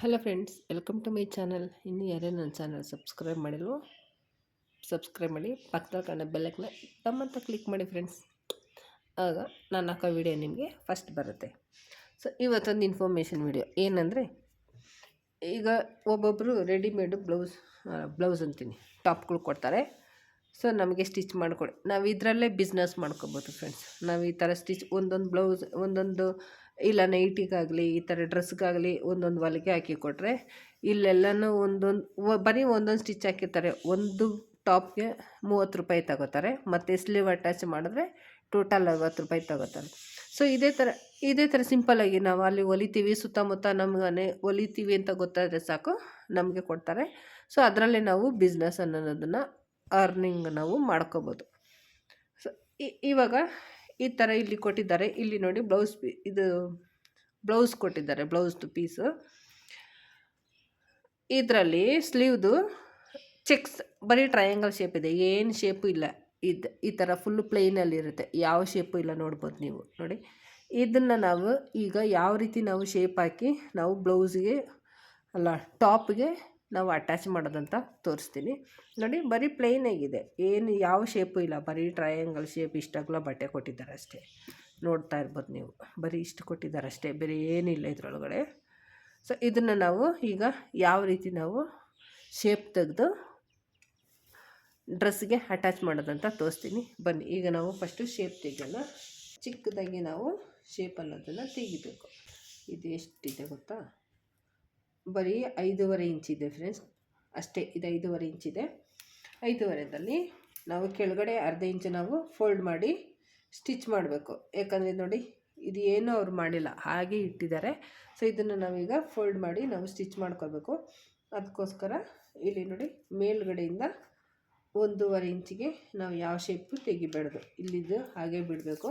Hello friends welcome to my channel ಇನ್ನು ಯಾರೇ ನನ್ನ ಚಾನಲ್ ಸಬ್ಸ್ಕ್ರೈಬ್ ಮಾಡಿಲ್ವೋ ಸಬ್ಸ್ಕ್ರೈಬ್ ಮಾಡಿ ಪಕ್ಕದಲ್ಲಿ ಕಾಣೋ ಬೆಲ್ಲಕ್ಕನ್ನ ತಮ್ಮಂತ ಕ್ಲಿಕ್ ಮಾಡಿ ಫ್ರೆಂಡ್ಸ್ ಆಗ ನಾನು ಹಾಕೋ ವಿಡಿಯೋ ನಿಮಗೆ ಫಸ್ಟ್ ಬರುತ್ತೆ. ಸೊ ಇವತ್ತೊಂದು ಇನ್ಫಾರ್ಮೇಷನ್ ವಿಡಿಯೋ ಏನಂದರೆ, ಈಗ ಒಬ್ಬೊಬ್ಬರು ರೆಡಿಮೇಡು ಬ್ಲೌಸ್ ಬ್ಲೌಸ್ ಅಂತೀನಿ. ಟಾಪ್ಗಳು ಕೊಡ್ತಾರೆ. ಸೊ ನಮಗೆ ಸ್ಟಿಚ್ ಮಾಡಿಕೊಡಿ. ನಾವು ಇದರಲ್ಲೇ ಬಿಸ್ನೆಸ್ ಮಾಡ್ಕೋಬೋದು ಫ್ರೆಂಡ್ಸ್ ನಾವು ಈ ಥರ ಸ್ಟಿಚ್ ಒಂದೊಂದು ಬ್ಲೌಸ್ ಒಂದೊಂದು ಇಲ್ಲ ನೈಟಿಗಾಗಲಿ, ಈ ಥರ ಡ್ರೆಸ್ಗಾಗಲಿ ಒಂದೊಂದು ಹೊಲಿಗೆ ಹಾಕಿ ಕೊಟ್ಟರೆ ಇಲ್ಲೆಲ್ಲನೂ ಒಂದೊಂದು ಬರೀ ಒಂದೊಂದು ಸ್ಟಿಚ್ ಹಾಕಿರ್ತಾರೆ. ಒಂದು ಟಾಪ್ಗೆ ಮೂವತ್ತು ರೂಪಾಯಿ ತಗೋತಾರೆ. ಮತ್ತು ಸ್ಲೀವ್ ಅಟ್ಯಾಚ್ ಮಾಡಿದ್ರೆ ಟೋಟಲ್ ಅರವತ್ತು ರೂಪಾಯಿ ತಗೋತಾರೆ. ಸೊ ಇದೇ ಥರ ಇದೇ ಥರ ಸಿಂಪಲ್ಲಾಗಿ ನಾವು ಅಲ್ಲಿ ಹೊಲಿತೀವಿ. ಸುತ್ತಮುತ್ತ ನಮ್ಗೆ ಹೊಲಿತೀವಿ ಅಂತ ಗೊತ್ತಾದರೆ ಸಾಕು, ನಮಗೆ ಕೊಡ್ತಾರೆ. ಸೊ ಅದರಲ್ಲಿ ನಾವು ಬಿಸ್ನೆಸ್ ಅನ್ನೋದನ್ನು ಅರ್ನಿಂಗ್ ನಾವು ಮಾಡ್ಕೋಬೋದು. ಸೊ ಇವಾಗ ಈ ಥರ ಇಲ್ಲಿ ಕೊಟ್ಟಿದ್ದಾರೆ. ಇಲ್ಲಿ ನೋಡಿ ಬ್ಲೌಸ್ ಪೀ ಇದು ಬ್ಲೌಸ್ ಕೊಟ್ಟಿದ್ದಾರೆ ಬ್ಲೌಸ್ದು ಪೀಸು ಇದರಲ್ಲಿ ಸ್ಲೀವ್ದು ಚೆಕ್ಸ್ ಬರೀ ಟ್ರಯಾಂಗಲ್ ಶೇಪ್ ಇದೆ. ಏನು ಶೇಪು ಇಲ್ಲ. ಇದು, ಈ ಥರ ಫುಲ್ಲು ಪ್ಲೇನಲ್ಲಿ ಇರುತ್ತೆ. ಯಾವ ಶೇಪು ಇಲ್ಲ ನೋಡ್ಬೋದು ನೀವು. ನೋಡಿ, ಇದನ್ನು ನಾವು ಈಗ ಯಾವ ರೀತಿ ನಾವು ಶೇಪ್ ಹಾಕಿ ನಾವು ಬ್ಲೌಸ್ಗೆ ಅಲ್ಲ ಟಾಪ್ಗೆ ನಾವು ಅಟ್ಯಾಚ್ ಮಾಡೋದಂತ ತೋರಿಸ್ತೀನಿ. ನೋಡಿ, ಬರೀ ಪ್ಲೈನಾಗಿದೆ ಏನು, ಯಾವ ಶೇಪು ಇಲ್ಲ. ಬರೀ ಟ್ರಯಾಂಗಲ್ ಶೇಪ್ ಇಷ್ಟಾಗಲ ಬಟ್ಟೆ ಕೊಟ್ಟಿದ್ದಾರೆ ಅಷ್ಟೇ. ನೋಡ್ತಾ ಇರ್ಬೋದು ನೀವು. ಬರೀ ಇಷ್ಟು ಕೊಟ್ಟಿದ್ದಾರೆ ಅಷ್ಟೇ. ಬೇರೆ ಏನಿಲ್ಲ ಇದರೊಳಗಡೆ. ಸೊ ಇದನ್ನು ನಾವು ಈಗ ಯಾವ ರೀತಿ ನಾವು ಶೇಪ್ ತೆಗೆದು ಡ್ರೆಸ್ಗೆ ಅಟ್ಯಾಚ್ ಮಾಡೋದಂತ ತೋರಿಸ್ತೀನಿ. ಬನ್ನಿ, ಈಗ ನಾವು ಫಸ್ಟು ಶೇಪ್ ತೆಗೆಯೋಣ. ಚಿಕ್ಕದಾಗಿ ನಾವು ಶೇಪ್ ಅನ್ನೋದನ್ನು ತೆಗಿಬೇಕು. ಇದು ಎಷ್ಟಿದೆ ಗೊತ್ತಾ? ಬರೀ ಐದೂವರೆ ಇಂಚಿದೆ ಫ್ರೆಂಡ್ಸ್ ಅಷ್ಟೇ, ಇದು ಐದೂವರೆ ಇಂಚಿದೆ ಐದೂವರೆದಲ್ಲಿ ನಾವು ಕೆಳಗಡೆ ಅರ್ಧ ಇಂಚು ನಾವು ಫೋಲ್ಡ್ ಮಾಡಿ ಸ್ಟಿಚ್ ಮಾಡಬೇಕು. ಯಾಕಂದರೆ ನೋಡಿ, ಇದು ಏನೂ ಅವ್ರು ಮಾಡಿಲ್ಲ, ಹಾಗೆ ಇಟ್ಟಿದ್ದಾರೆ. ಸೊ ಇದನ್ನು ನಾವೀಗ ಫೋಲ್ಡ್ ಮಾಡಿ ನಾವು ಸ್ಟಿಚ್ ಮಾಡ್ಕೋಬೇಕು ಅದಕ್ಕೋಸ್ಕರ ಇಲ್ಲಿ ನೋಡಿ, ಮೇಲ್ಗಡೆಯಿಂದ ಒಂದೂವರೆ ಇಂಚಿಗೆ ನಾವು ಯಾವ ಶೇಪು ತೆಗಿಬಾರ್ದು. ಇಲ್ಲಿದ್ದು ಹಾಗೆ ಬಿಡಬೇಕು.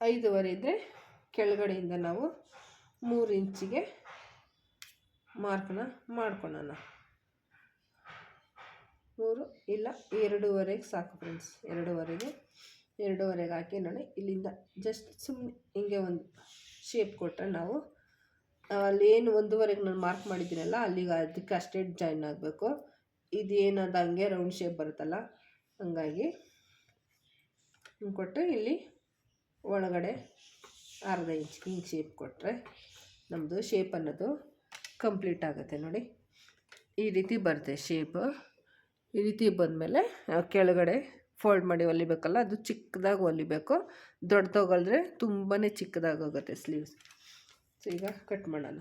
ಐದೂವರೆ ಇದ್ದರೆ ಕೆಳಗಡೆಯಿಂದ ನಾವು ಮೂರು ಇಂಚಿಗೆ ಮಾರ್ಕನ್ನ ಮಾಡ್ಕೊಳ್ಳೋಣ. ಮೂರು ಇಲ್ಲ, ಎರಡೂವರೆಗೆ ಸಾಕು ಫ್ರೆಂಡ್ಸ್ ಎರಡೂವರೆಗೆ ಎರಡೂವರೆಗೆ ಹಾಕಿ ನೋಡಿ ಇಲ್ಲಿಂದ ಜಸ್ಟ್ ಸುಮ್ಮನೆ ಹಿಂಗೆ ಒಂದು ಶೇಪ್ ಕೊಟ್ಟರೆ ನಾವು ಅಲ್ಲಿ ಏನು ಒಂದೂವರೆಗೆ ನಾನು ಮಾರ್ಕ್ ಮಾಡಿದ್ದೀನಲ್ಲ, ಅಲ್ಲಿಗೆ ಅದಕ್ಕೆ ಅಷ್ಟೇ ಜಾಯಿನ್ ಆಗಬೇಕು. ಇದು ಏನದು ಹಂಗೆ ರೌಂಡ್ ಶೇಪ್ ಬರುತ್ತಲ್ಲ, ಹಂಗಾಗಿ ಕೊಟ್ಟು ಇಲ್ಲಿ ಒಳಗಡೆ ಅರ್ಧ ಇಂಚ್ ಹಿಂಗೆ ಶೇಪ್ ಕೊಟ್ಟರೆ ನಮ್ಮದು ಶೇಪ್ ಅನ್ನೋದು ಕಂಪ್ಲೀಟ್ ಆಗುತ್ತೆ ನೋಡಿ. ಈ ರೀತಿ ಬರುತ್ತೆ ಶೇಪ್ ಈ ರೀತಿ ಬಂದಮೇಲೆ ಕೆಳಗಡೆ ಫೋಲ್ಡ್ ಮಾಡಿ ಹೊಲಿಬೇಕಲ್ಲ, ಅದು ಚಿಕ್ಕದಾಗಿ ಹೊಲಿಬೇಕು. ದೊಡ್ಡದಾಗಲ್ದ್ರೆ ತುಂಬಾ ಚಿಕ್ಕದಾಗೋಗುತ್ತೆ ಸ್ಲೀವ್ಸ್ ಸೊ ಈಗ ಕಟ್ ಮಾಡೋಣ.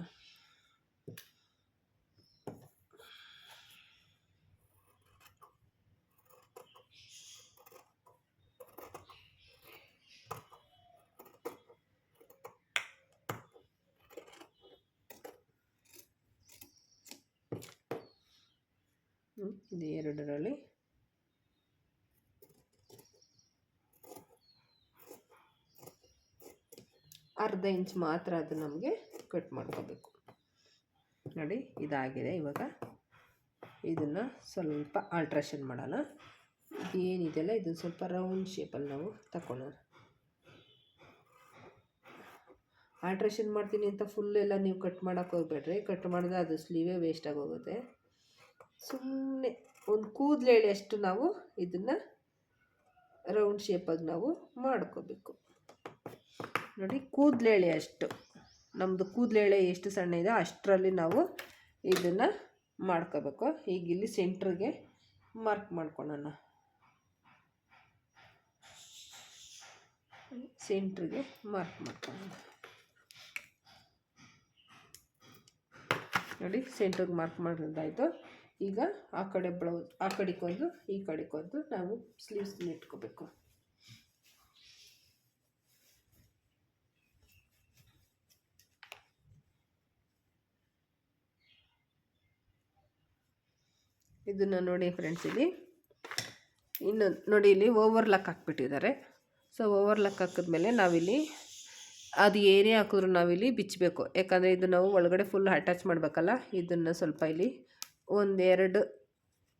ಇದು ಎರಡರಲ್ಲಿ. ಅರ್ಧ ಇಂಚ್ ಮಾತ್ರ ಅದು ನಮಗೆ ಕಟ್ ಮಾಡ್ಕೋಬೇಕು. ನೋಡಿ, ಇದಾಗಿದೆ ಇವಾಗ. ಇದನ್ನು ಸ್ವಲ್ಪ ಆಲ್ಟ್ರೇಷನ್ ಮಾಡೋಣ. ಏನಿದೆಯಲ್ಲ ಇದನ್ನು ಸ್ವಲ್ಪ ರೌಂಡ್ ಶೇಪಲ್ಲಿ ನಾವು ತಗೊಳ್ಳೋಣ ಆಲ್ಟ್ರೇಷನ್ ಮಾಡ್ತೀನಿ ಅಂತ ಫುಲ್ ಎಲ್ಲ ನೀವು ಕಟ್ ಮಾಡೋಕ್ಕೆ ಹೋಗ್ಬೇಡ್ರಿ. ಕಟ್ ಮಾಡಿದ್ರೆ ಅದು ಸ್ಲೀವೇ ವೇಸ್ಟ್ ಆಗೋಗುತ್ತೆ. ಸುಮ್ಮನೆ ಒಂದು ಕೂದಲೆಳೆ ಅಷ್ಟು ನಾವು ಇದನ್ನು ರೌಂಡ್ ಶೇಪಾಗಿ ನಾವು ಮಾಡ್ಕೋಬೇಕು. ನೋಡಿ ಕೂದಲೆಳೆ ಅಷ್ಟು. ನಮ್ಮದು ಕೂದಲೆಳೆ ಎಷ್ಟು ಸಣ್ಣ ಇದೆ ಅಷ್ಟರಲ್ಲಿ ನಾವು ಇದನ್ನು ಮಾಡ್ಕೋಬೇಕು. ಈಗ ಇಲ್ಲಿ ಸೆಂಟ್ರಿಗೆ ಮಾರ್ಕ್ ಮಾಡ್ಕೊಳ್ಳೋಣ ಸೆಂಟ್ರಿಗೆ ಮಾರ್ಕ್ ಮಾಡ್ಕೊಳ್ಳೋಣ ನೋಡಿ ಸೆಂಟ್ರಿಗೆ ಮಾರ್ಕ್ ಮಾಡೋದಾಯಿತು ಈಗ ಆ ಕಡೆ ಬ್ಲೌಸ್ ಆ ಕಡೆಗೊಂದು ಈ ಕಡೆಗೊಂದು ನಾವು ಸ್ಲೀವ್ಸ್ ಇಟ್ಕೋಬೇಕು. ಇದನ್ನು ನೋಡಿ ಫ್ರೆಂಡ್ಸ್ ಇಲ್ಲಿ. ಇನ್ನು ನೋಡಿ ಇಲ್ಲಿ ಓವರ್ ಲಾಕ್ ಹಾಕ್ಬಿಟ್ಟಿದ್ದಾರೆ. ಸೊ ಓವರ್ ಲಾಕ್ ಹಾಕಿದ್ಮೇಲೆ ನಾವಿಲ್ಲಿ ಅದು ಏನೇ ಹಾಕಿದ್ರು ನಾವಿಲ್ಲಿ ಬಿಚ್ಚಬೇಕು. ಯಾಕಂದರೆ ಇದು ನಾವು ಒಳಗಡೆ ಫುಲ್ ಅಟ್ಯಾಚ್ ಮಾಡಬೇಕಲ್ಲ, ಇದನ್ನು ಸ್ವಲ್ಪ ಇಲ್ಲಿ ಒಂದು ಎರಡು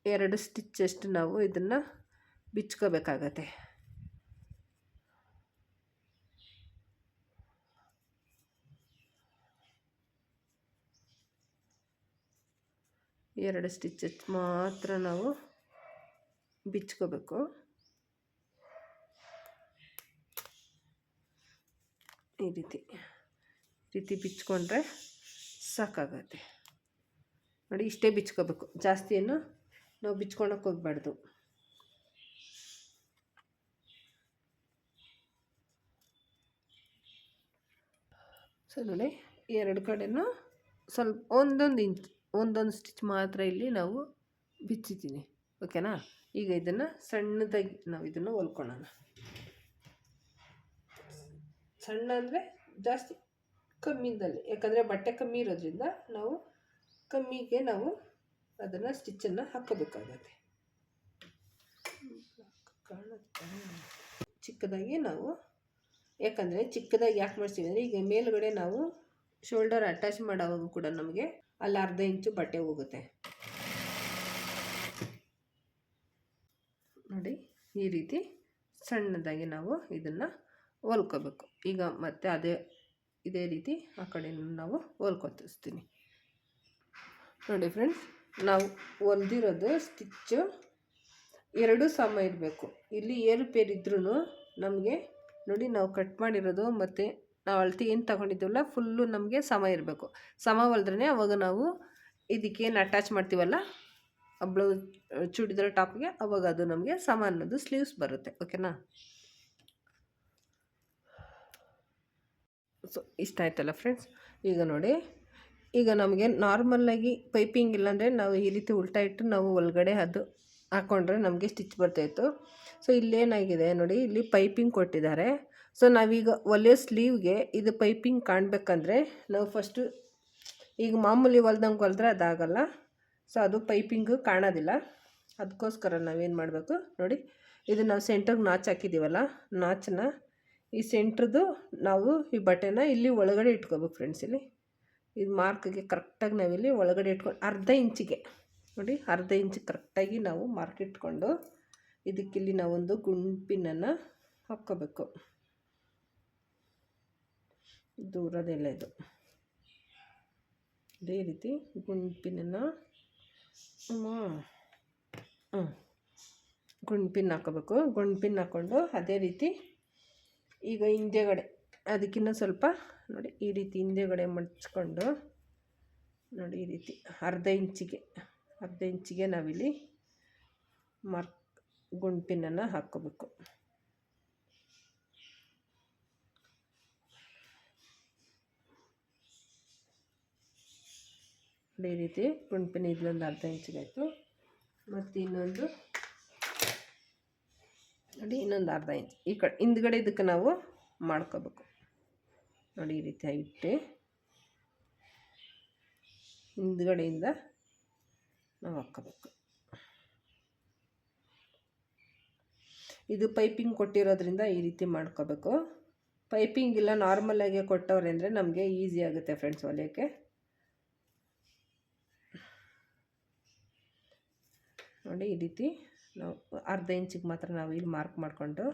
ಎರಡು ಸ್ಟಿಚ್ ಅಷ್ಟು ನಾವು ಇದನ್ನು ಬಿಚ್ಕೋಬೇಕಾಗತ್ತೆ ಎರಡು ಸ್ಟಿಚ್ಚಸ್ ಮಾತ್ರ ನಾವು ಬಿಚ್ಕೋಬೇಕು ಈ ರೀತಿ ರೀತಿ ಬಿಚ್ಕೊಂಡ್ರೆ ಸಾಕಾಗತ್ತೆ ನೋಡಿ, ಇಷ್ಟೇ ಬಿಚ್ಕೋಬೇಕು. ಜಾಸ್ತಿಯನ್ನು ನಾವು ಬಿಚ್ಕೊಳಕ್ಕೆ ಹೋಗ್ಬಾರ್ದು. ಸೊ ನೋಡಿ ಎರಡು ಕಡೆನೂ ಸ್ವಲ್ಪ ಒಂದೊಂದು ಇಂಚ್ ಒಂದೊಂದು ಸ್ಟಿಚ್ ಮಾತ್ರ ಇಲ್ಲಿ ನಾವು ಬಿಚ್ಚಿದ್ದೀನಿ. ಓಕೆನಾ ಈಗ ಇದನ್ನು ಸಣ್ಣದಾಗಿ ನಾವು ಇದನ್ನು ಹೊಲ್ಕೊಳ್ಳೋಣ. ಸಣ್ಣ ಅಂದರೆ ಜಾಸ್ತಿ ಕಮ್ಮಿದಲ್ಲಿ, ಯಾಕಂದರೆ ಬಟ್ಟೆ ಕಮ್ಮಿ ಇರೋದ್ರಿಂದ ನಾವು ಕಮ್ಮಿಗೆ ನಾವು ಅದನ್ನು ಸ್ಟಿಚ್ಚನ್ನು ಹಾಕೋಬೇಕಾಗತ್ತೆ? ಚಿಕ್ಕದಾಗಿ ನಾವು, ಯಾಕಂದರೆ ಚಿಕ್ಕದಾಗಿ ಯಾಕೆ ಮಾಡ್ತೀವಿ ಅಂದರೆ ಈಗ ಮೇಲುಗಡೆ ನಾವು ಶೋಲ್ಡರ್ ಅಟ್ಯಾಚ್ ಮಾಡೋವಾಗ ಕೂಡ ನಮಗೆ ಅಲ್ಲಿ ಅರ್ಧ ಇಂಚು ಬಟ್ಟೆ ಹೋಗುತ್ತೆ. ನೋಡಿ, ಈ ರೀತಿ ಸಣ್ಣದಾಗಿ ನಾವು ಇದನ್ನು ಹೊಲ್ಕೋಬೇಕು. ಈಗ ಮತ್ತೆ ಅದೇ, ಇದೇ ರೀತಿ ಆ ಕಡೆಯೂ ನಾವು ಹೊಲ್ಕೊತಿಸ್ತೀನಿ. ನೋಡಿ ಫ್ರೆಂಡ್ಸ್ ನಾವು ಹೊಲ್ದಿರೋದು ಸ್ಟಿಚ್ಚು ಎರಡು ಸಮ ಇರಬೇಕು. ಇಲ್ಲಿ ಏರುಪೇರಿದ್ರೂ ನಮಗೆ ನೋಡಿ ನಾವು ಕಟ್ ಮಾಡಿರೋದು ಮತ್ತು ನಾವು ಅಳತೆ ಏನು ತಗೊಂಡಿದ್ದೀವಲ್ಲ ಫುಲ್ಲು ನಮಗೆ ಸಮ ಇರಬೇಕು. ಸಮ ಹೊಲ್ದ್ರೆ ಅವಾಗ ನಾವು ಇದಕ್ಕೇನು ಅಟ್ಯಾಚ್ ಮಾಡ್ತೀವಲ್ಲ ಬ್ಲೌಸ್ ಚೂಡಿದಾರ ಟಾಪ್ಗೆ ಅವಾಗ ಅದು ನಮಗೆ ಸಮ ಅನ್ನೋದು ಸ್ಲೀವ್ಸ್ ಬರುತ್ತೆ ಓಕೆನಾ ಸೊ ಇಷ್ಟ ಆಯ್ತಲ್ಲ ಫ್ರೆಂಡ್ಸ್ ಈಗ ನೋಡಿ ಈಗ ನಮಗೆ ನಾರ್ಮಲ್ಲಾಗಿ ಪೈಪಿಂಗ್ ಇಲ್ಲಾಂದರೆ ನಾವು ಈ ರೀತಿ ಉಲ್ಟಾ ಇಟ್ಟು ನಾವು ಒಳಗಡೆ ಅದು ಹಾಕ್ಕೊಂಡ್ರೆ ನಮಗೆ ಸ್ಟಿಚ್ ಬರ್ತಾಯಿತ್ತು ಸೊ ಇಲ್ಲೇನಾಗಿದೆ ನೋಡಿ, ಇಲ್ಲಿ ಪೈಪಿಂಗ್ ಕೊಟ್ಟಿದ್ದಾರೆ. ಸೊ ನಾವೀಗ ಒಲೆ ಸ್ಲೀವ್ಗೆ ಇದು ಪೈಪಿಂಗ್ ಕಾಣಬೇಕಂದ್ರೆ ನಾವು ಫಸ್ಟು ಈಗ ಮಾಮೂಲಿ ಹೊಲ್ದಂಗೆ ಹೊಲ್ದ್ರೆ ಅದಾಗಲ್ಲ. ಸೊ ಅದು ಪೈಪಿಂಗು ಕಾಣೋದಿಲ್ಲ. ಅದಕ್ಕೋಸ್ಕರ ನಾವೇನು ಮಾಡಬೇಕು ನೋಡಿ, ಇದು ನಾವು ಸೆಂಟ್ರಿಗೆ ನಾಚ್ ಹಾಕಿದ್ದೀವಲ್ಲ ನಾಚನ್ನ ಈ ಸೆಂಟ್ರದ್ದು ನಾವು ಈ ಬಟ್ಟೆನ ಇಲ್ಲಿ ಒಳಗಡೆ ಇಟ್ಕೋಬೇಕು ಫ್ರೆಂಡ್ಸ್ ಇಲ್ಲಿ. ಇದು ಮಾರ್ಕ್ಗೆ ಕರೆಕ್ಟಾಗಿ ನಾವಿಲ್ಲಿ ಒಳಗಡೆ ಇಟ್ಕೊಂಡು ಅರ್ಧ ಇಂಚಿಗೆ. ನೋಡಿ, ಅರ್ಧ ಇಂಚ್ ಕರೆಕ್ಟಾಗಿ ನಾವು ಮಾರ್ಕ್ ಇಟ್ಕೊಂಡು ಇದಕ್ಕಿಲ್ಲಿ ನಾವೊಂದು ಗುಂಪಿನನ್ನು ಹಾಕ್ಕೋಬೇಕು. ದೂರದೆಲ್ಲ ಇದು. ಅದೇ ರೀತಿ ಗುಂಪಿನನ್ನು ಹ್ಞೂ ಗುಂಪಿನ ಹಾಕೋಬೇಕು ಪಿನ್ ಹಾಕ್ಕೊಂಡು ಅದೇ ರೀತಿ ಈಗ ಹಿಂದೆಗಡೆ ಅದಕ್ಕಿಂತ ಸ್ವಲ್ಪ ನೋಡಿ ಈ ರೀತಿ ಹಿಂದೆಗಡೆ ಮಡ್ಚ್ಕೊಂಡು ನೋಡಿ ಈ ರೀತಿ ಅರ್ಧ ಇಂಚಿಗೆ ಅರ್ಧ ಇಂಚಿಗೆ ನಾವಿಲ್ಲಿ ಮಾರ್ಕ್ ಗುಂಪಿನನ್ನು ಹಾಕ್ಕೋಬೇಕು. ಈ ರೀತಿ ಗುಂಪಿನ ಇದೊಂದು ಅರ್ಧ ಇಂಚಿಗೆ ಆಯಿತು. ಮತ್ತು ಇನ್ನೊಂದು ನೋಡಿ ಇನ್ನೊಂದು ಅರ್ಧ ಇಂಚು ಈ ಕಡೆ ಹಿಂದ್ಗಡೆ ಇದಕ್ಕೆ ನಾವು ಮಾಡ್ಕೋಬೇಕು. ನೋಡಿ ಈ ರೀತಿ ಇಟ್ಟು ಹಿಂದ್ಗಡೆಯಿಂದ ನಾವು ಹಾಕ್ಕೋಬೇಕು. ಇದು ಪೈಪಿಂಗ್ ಕೊಟ್ಟಿರೋದ್ರಿಂದ ಈ ರೀತಿ ಮಾಡ್ಕೋಬೇಕು. ಪೈಪಿಂಗ್ ಇಲ್ಲ ನಾರ್ಮಲಾಗಿ ಕೊಟ್ಟವ್ರೆ ಅಂದರೆ ನಮಗೆ ಈಸಿ ಆಗುತ್ತೆ ಫ್ರೆಂಡ್ಸ್ ಹೊಲಿಯೋಕ್ಕೆ. ನೋಡಿ ಈ ರೀತಿ ನಾವು ಅರ್ಧ ಇಂಚಿಗೆ ಮಾತ್ರ ನಾವು ಇಲ್ಲಿ ಮಾರ್ಕ್ ಮಾಡಿಕೊಂಡು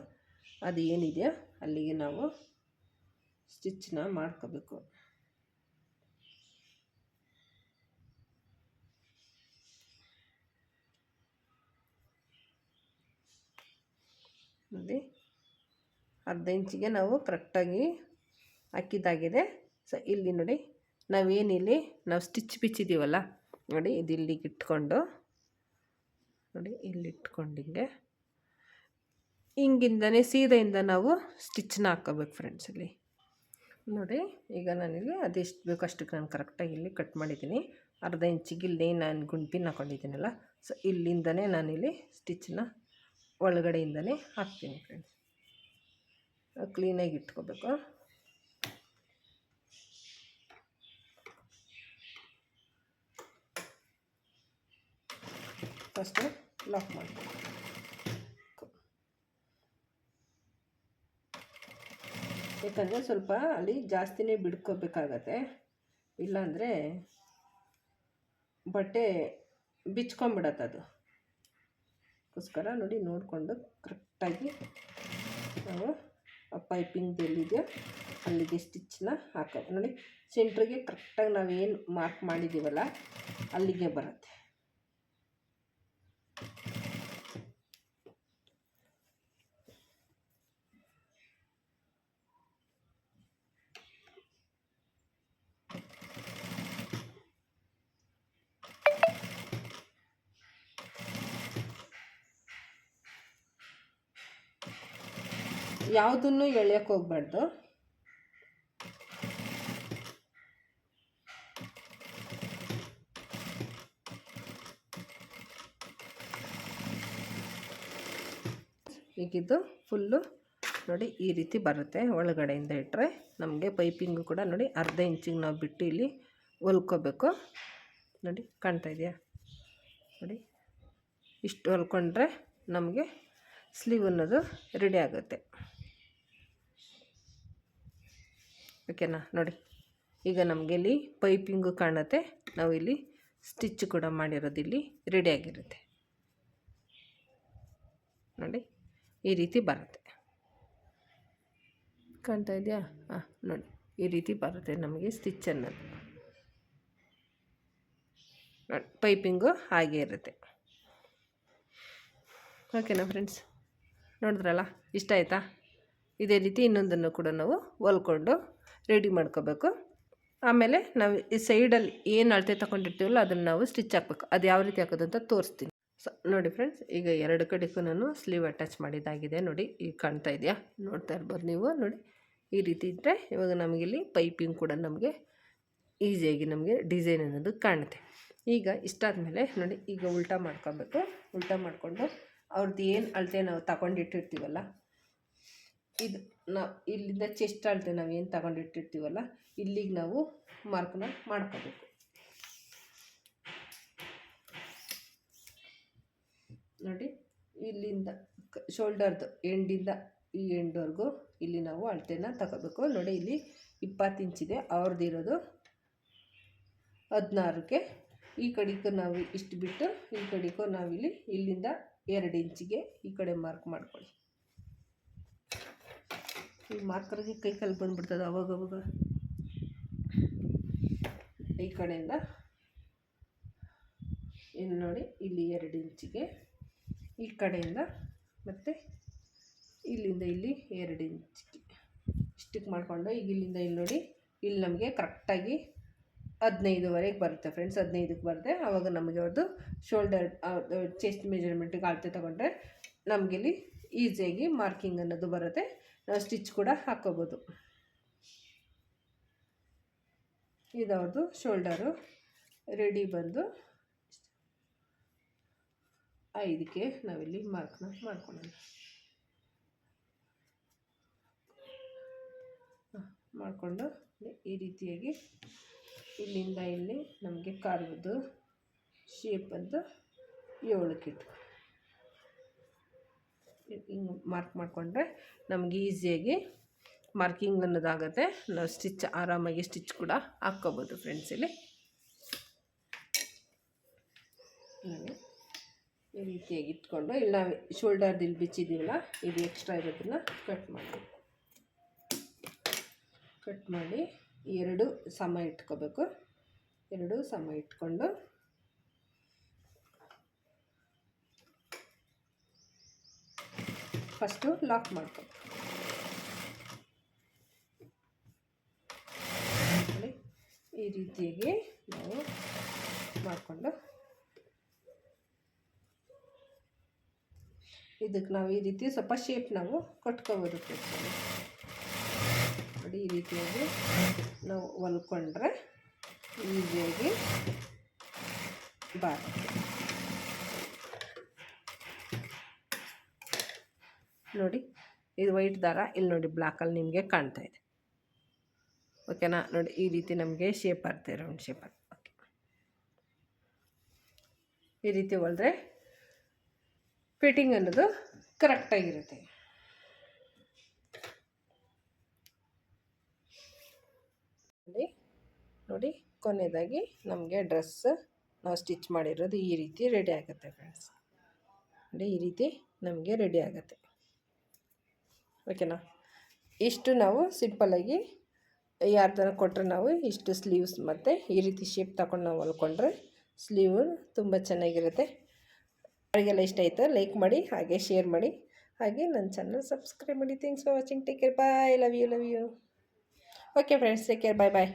ಅದು ಏನಿದೆಯೋ ಅಲ್ಲಿಗೆ ನಾವು ಸ್ಟಿಚ್ನ ಮಾಡ್ಕೋಬೇಕು. ನೋಡಿ, ಅರ್ಧ ಇಂಚಿಗೆ ನಾವು ಕರೆಕ್ಟಾಗಿ ಹಾಕಿದ್ದಾಗಿದೆ. ಸೊ, ಇಲ್ಲಿ ನೋಡಿ, ನಾವೇನಿಲ್ಲಿ, ನಾವು ಸ್ಟಿಚ್ ಬಿಚ್ಚಿದ್ದೀವಲ್ಲ, ನೋಡಿ, ಇದು ಇಲ್ಲಿಗೆ ಇಟ್ಕೊಂಡು, ನೋಡಿ, ಇಲ್ಲಿ ಇಟ್ಕೊಂಡು ಹಿಂಗೆ. ಹಿಂಗಿಂದನೇ ಸೀದೆಯಿಂದ ನಾವು ಸ್ಟಿಚ್ನ ಹಾಕೋಬೇಕು ಫ್ರೆಂಡ್ಸ್ ಇಲ್ಲಿ ನೋಡಿ, ಈಗ ನಾನಿಲ್ಲಿ ಅದೆಷ್ಟು ಬೇಕು ಅಷ್ಟಕ್ಕೆ ನಾನು ಕರೆಕ್ಟಾಗಿ ಇಲ್ಲಿ ಕಟ್ ಮಾಡಿದ್ದೀನಿ. ಅರ್ಧ ಇಂಚಿಗೆ ಇಲ್ಲಿ ನಾನು ಗುಂಪಿನ ಹಾಕ್ಕೊಂಡಿದ್ದೀನಲ್ಲ ಸೊ ಇಲ್ಲಿಂದನೇ ನಾನಿಲ್ಲಿ ಸ್ಟಿಚ್ನ ಒಳಗಡೆಯಿಂದನೇ ಹಾಕ್ತೀನಿ ಫ್ರೆಂಡ್ಸ್ ಕ್ಲೀನಾಗಿ ಇಟ್ಕೋಬೇಕು. ಫಸ್ಟು ಲಾಕ್ ಮಾಡ್ಬೇಕು ಯಾಕಂದರೆ ಸ್ವಲ್ಪ ಅಲ್ಲಿ ಜಾಸ್ತಿನೇ ಬಿಡ್ಕೋಬೇಕಾಗತ್ತೆ. ಇಲ್ಲಾಂದರೆ ಬಟ್ಟೆ ಬಿಚ್ಕೊಂಬಿಡತ್ತೆ ಅದು. ಅದಕ್ಕೋಸ್ಕರ ನೋಡಿ ನೋಡಿಕೊಂಡು ಕರೆಕ್ಟಾಗಿ ನಾವು ಆ ಪೈಪಿಂಗ್ ಎಲ್ಲಿದೆಯೋ ಅಲ್ಲಿಗೆ ಸ್ಟಿಚ್ನ ಹಾಕೋದು ನೋಡಿ ಸೆಂಟ್ರಿಗೆ ಕರೆಕ್ಟಾಗಿ ನಾವೇನು ಮಾರ್ಕ್ ಮಾಡಿದ್ದೀವಲ್ಲ ಅಲ್ಲಿಗೆ ಬರುತ್ತೆ. ಯಾವುದನ್ನು ಎಳೆಯಕ್ಕೆ ಹೋಗ್ಬಾರ್ದು? ಈಗಿದ್ದು ಫುಲ್ಲು ನೋಡಿ ಈ ರೀತಿ ಬರುತ್ತೆ ಒಳಗಡೆಯಿಂದ ಇಟ್ಟರೆ ನಮಗೆ ಪೈಪಿಂಗು ಕೂಡ ನೋಡಿ ಅರ್ಧ ಇಂಚಿಗೆ ನಾವು ಬಿಟ್ಟು ಇಲ್ಲಿ ಹೊಲ್ಕೋಬೇಕು. ನೋಡಿ ಕಾಣ್ತಾ ಇದೆಯಾ? ನೋಡಿ ಇಷ್ಟು ಹೊಲ್ಕೊಂಡ್ರೆ ನಮಗೆ ಸ್ಲೀವ್ ಅನ್ನೋದು ರೆಡಿ ಆಗುತ್ತೆ. ಓಕೆನಾ ನೋಡಿ. ಈಗ ನಮಗೆ ಇಲ್ಲಿ ಪೈಪಿಂಗು ಕಾಣುತ್ತೆ. ನಾವು ಇಲ್ಲಿ ಸ್ಟಿಚ್ ಕೂಡ ಮಾಡಿರೋದು ಇಲ್ಲಿ ರೆಡಿಯಾಗಿರುತ್ತೆ ನೋಡಿ, ಈ ರೀತಿ ಬರುತ್ತೆ. ಕಾಣ್ತಾ ಇದೆಯಾ? ಹಾಂ ನೋಡಿ, ಈ ರೀತಿ ಬರುತ್ತೆ ನಮಗೆ ಸ್ಟಿಚ್ ಅನ್ನೋದು. ನೋಡಿ ಪೈಪಿಂಗು ಹಾಗೆ ಇರುತ್ತೆ. ಓಕೆನಾ ಫ್ರೆಂಡ್ಸ್ ನೋಡಿದ್ರಲ್ಲ, ಇಷ್ಟ ಆಯಿತಾ? ಇದೇ ರೀತಿ ಇನ್ನೊಂದನ್ನು ಕೂಡ ನಾವು ಹೊಲ್ಕೊಂಡು ರೆಡಿ ಮಾಡ್ಕೋಬೇಕು. ಆಮೇಲೆ ನಾವು ಈ ಸೈಡಲ್ಲಿ ಏನು ಅಳತೆ ತಗೊಂಡಿರ್ತೀವಲ್ಲ ಅದನ್ನು ನಾವು ಸ್ಟಿಚ್ ಹಾಕ್ಬೇಕು. ಅದು ಯಾವ ರೀತಿ ಹಾಕೋದು ಅಂತ ತೋರಿಸ್ತೀನಿ. ಸೊ ನೋಡಿ ಫ್ರೆಂಡ್ಸ್ ಈಗ ಎರಡು ಕಡೆಗೂ ನಾನು ಸ್ಲೀವ್ ಅಟ್ಯಾಚ್ ಮಾಡಿದ್ದಾಗಿದೆ ನೋಡಿ, ಈಗ ಕಾಣ್ತಾ ಇದೆಯಾ? ನೋಡ್ತಾ ಇರ್ಬೋದು ನೀವು, ನೋಡಿ. ಈ ರೀತಿ ಇದ್ದರೆ ಇವಾಗ ನಮಗಿಲ್ಲಿ ಪೈಪಿಂಗ್ ಕೂಡ ನಮಗೆ ಈಸಿಯಾಗಿ ನಮಗೆ ಡಿಸೈನ್ ಅನ್ನೋದು ಕಾಣುತ್ತೆ. ಈಗ ಇಷ್ಟಾದಮೇಲೆ ನೋಡಿ, ಈಗ ಉಲ್ಟಾ ಮಾಡ್ಕೋಬೇಕು. ಉಲ್ಟಾ ಮಾಡಿಕೊಂಡು ಅವ್ರದ್ದು ಏನು ಅಳತೆ ನಾವು ತಗೊಂಡಿಟ್ಟಿರ್ತೀವಲ್ಲ ಇದು ನಾವು ಇಲ್ಲಿಂದ ಚೆಸ್ಟ್ ಅಳತೆ ನಾವು ಏನು ತಗೊಂಡಿಟ್ಟಿರ್ತೀವಲ್ಲ, ಇಲ್ಲಿಗೆ ನಾವು ಮಾರ್ಕ್ನ ಮಾಡ್ಕೋಬೇಕು. ನೋಡಿ, ಇಲ್ಲಿಂದ ಶೋಲ್ಡರ್ದು ಎಂಡಿಂದ ಈ ಎಂಡ್ವರೆಗೂ ಇಲ್ಲಿ ನಾವು ಅಳತೆನ ತಗೋಬೇಕು. ನೋಡಿ, ಇಲ್ಲಿ ಇಪ್ಪತ್ತು ಇಂಚಿದೆ ಅವ್ರದ್ದು ಇರೋದು ಹದಿನಾರಕ್ಕೆ. ಈ ಕಡೆಗೂ ನಾವು ಇಷ್ಟು ಬಿಟ್ಟು ಈ ಕಡೆಗೂ ನಾವಿಲ್ಲಿ ಇಲ್ಲಿಂದ ಎರಡು ಇಂಚಿಗೆ ಈ ಕಡೆ ಮಾರ್ಕ್ ಮಾಡ್ಕೊಳ್ಳಿ. ಈ ಮಾರ್ಕರ್ಗೆ ಕೈ ಕಾಲು ಬಂದುಬಿಡ್ತದೆ ಅವಾಗವಾಗ. ಅವಾಗ ಈ ಕಡೆಯಿಂದ ಇಲ್ಲಿ ನೋಡಿ, ಇಲ್ಲಿ ಎರಡು ಇಂಚಿಗೆ. ಈ ಕಡೆಯಿಂದ ಮತ್ತು ಇಲ್ಲಿಂದ ಇಲ್ಲಿ ಎರಡು ಇಂಚಿಗೆ. ಇಷ್ಟಕ್ಕೆ ಮಾಡಿಕೊಂಡು ಈಗ ಇಲ್ಲಿಂದ ಇಲ್ಲಿ ನೋಡಿ, ಇಲ್ಲಿ ನಮಗೆ ಕರೆಕ್ಟಾಗಿ ಹದಿನೈದುವರೆಗೆ ಬರುತ್ತೆ ಫ್ರೆಂಡ್ಸ್, ಹದಿನೈದಕ್ಕೆ ಬರುತ್ತೆ. ಆವಾಗ ನಮಗೆ ಅವ್ರದ್ದು ಶೋಲ್ಡರ್ ಚೆಸ್ಟ್ ಮೆಜರ್ಮೆಂಟಿಗೆ ಅಳತೆ ತೊಗೊಂಡ್ರೆ ನಮಗಿಲ್ಲಿ ಈಸಿಯಾಗಿ ಮಾರ್ಕಿಂಗ್ ಅನ್ನೋದು ಬರುತ್ತೆ. ಸ್ಟಿಚ್ ಕೂಡ ಹಾಕ್ಕೋಬೋದು ಇದವ್ರದ್ದು ಶೋಲ್ಡರು ರೆಡಿ ಬಂದು ಐದಕ್ಕೆ ನಾವಿಲ್ಲಿ ಮಾರ್ಕ್ನ ಮಾಡ್ಕೊಳ್ಳೋಣ. ಮಾಡಿಕೊಂಡು ಈ ರೀತಿಯಾಗಿ ಇಲ್ಲಿಂದ ಇಲ್ಲಿ ನಮಗೆ ಕಾರ್ವದ್ದು ಶೇಪದ್ದು ಏಳಕ್ಕೆ ಇಟ್ಟು ಹಿಂಗೆ ಮಾರ್ಕ್ ಮಾಡಿಕೊಂಡ್ರೆ ನಮಗೆ ಈಸಿಯಾಗಿ ಮಾರ್ಕಿಂಗ್ ಅನ್ನೋದಾಗುತ್ತೆ. ನಾವು ಸ್ಟಿಚ್ ಆರಾಮಾಗಿ ಸ್ಟಿಚ್ ಕೂಡ ಹಾಕ್ಕೋಬೋದು ಫ್ರೆಂಡ್ಸ್ ಇಲ್ಲಿ. ಈ ರೀತಿಯಾಗಿ ಇಟ್ಕೊಂಡು, ಇಲ್ಲ ಶೋಲ್ಡರ್ ಶೋಲ್ಡರ್ದು ಇಲ್ಲಿ ಬಿಚ್ಚಿದ್ದೀವಲ್ಲ, ಇದು ಎಕ್ಸ್ಟ್ರಾ ಇರೋದನ್ನ ಕಟ್ ಮಾಡಿ. ಕಟ್ ಮಾಡಿ ಎರಡು ಸಮ ಇಟ್ಕೋಬೇಕು. ಎರಡು ಸಮ ಇಟ್ಕೊಂಡು ಫಸ್ಟು ಲಾಕ್ ಮಾಡ್ಕೊ. ನೋಡಿ ಈ ರೀತಿಯಾಗಿ ನಾವು ಮಾಡಿಕೊಂಡು. ಇದಕ್ಕೆ ನಾವು ಈ ರೀತಿ ಸ್ವಲ್ಪ ಶೇಪ್ ನಾವು ಕೊಟ್ಕೋಬೋದು ನೋಡಿ, ಈ ರೀತಿಯಾಗಿ ನಾವು ಹೊಲ್ಕೊಂಡ್ರೆ ಈಸಿಯಾಗಿ ಬಾರುತ್ತೆ ನೋಡಿ, ಇದು ವೈಟ್ ದಾರ, ಇಲ್ಲಿ ನೋಡಿ ಬ್ಲ್ಯಾಕಲ್ಲಿ ನಿಮಗೆ ಕಾಣ್ತಾ ಇದೆ. ಓಕೆನಾ ನೋಡಿ, ಈ ರೀತಿ ನಮಗೆ ಶೇಪ್ ಬರುತ್ತೆ ರೌಂಡ್ ಶೇಪ್ ಓಕೆ ಈ ರೀತಿ ಹೊಲಿದ್ರೆ ಫಿಟ್ಟಿಂಗ್ ಅನ್ನೋದು ಕರೆಕ್ಟಾಗಿರುತ್ತೆ ನೋಡಿ ನೋಡಿ, ಕೊನೆಯದಾಗಿ ನಮಗೆ ಡ್ರೆಸ್ ನಾವು ಸ್ಟಿಚ್ ಮಾಡಿರೋದು ಈ ರೀತಿ ರೆಡಿ ಆಗುತ್ತೆ ಫ್ರೆಂಡ್ಸ್ ನೋಡಿ, ಈ ರೀತಿ ನಮಗೆ ರೆಡಿ ಆಗುತ್ತೆ. ಓಕೆನಾ? ಇಷ್ಟು ನಾವು ಸಿಂಪಲ್ಲಾಗಿ ಯಾರ್ದಾರ ಕೊಟ್ಟರೆ ನಾವು ಇಷ್ಟು ಸ್ಲೀವ್ಸ್ ಮತ್ತು ಈ ರೀತಿ ಶೇಪ್ ತಗೊಂಡು ನಾವು ಹೊಲ್ಕೊಂಡ್ರೆ ಸ್ಲೀವ್ ತುಂಬ ಚೆನ್ನಾಗಿರುತ್ತೆ. ಅವರಿಗೆಲ್ಲ ಇಷ್ಟ ಆಯಿತು ಲೈಕ್ ಮಾಡಿ ಹಾಗೆ ಶೇರ್ ಮಾಡಿ. ಹಾಗೆ ನನ್ನ ಚಾನಲ್ ಸಬ್ಸ್ಕ್ರೈಬ್ ಮಾಡಿ. Thanks for watching take care bye love you love you okay friends take care bye bye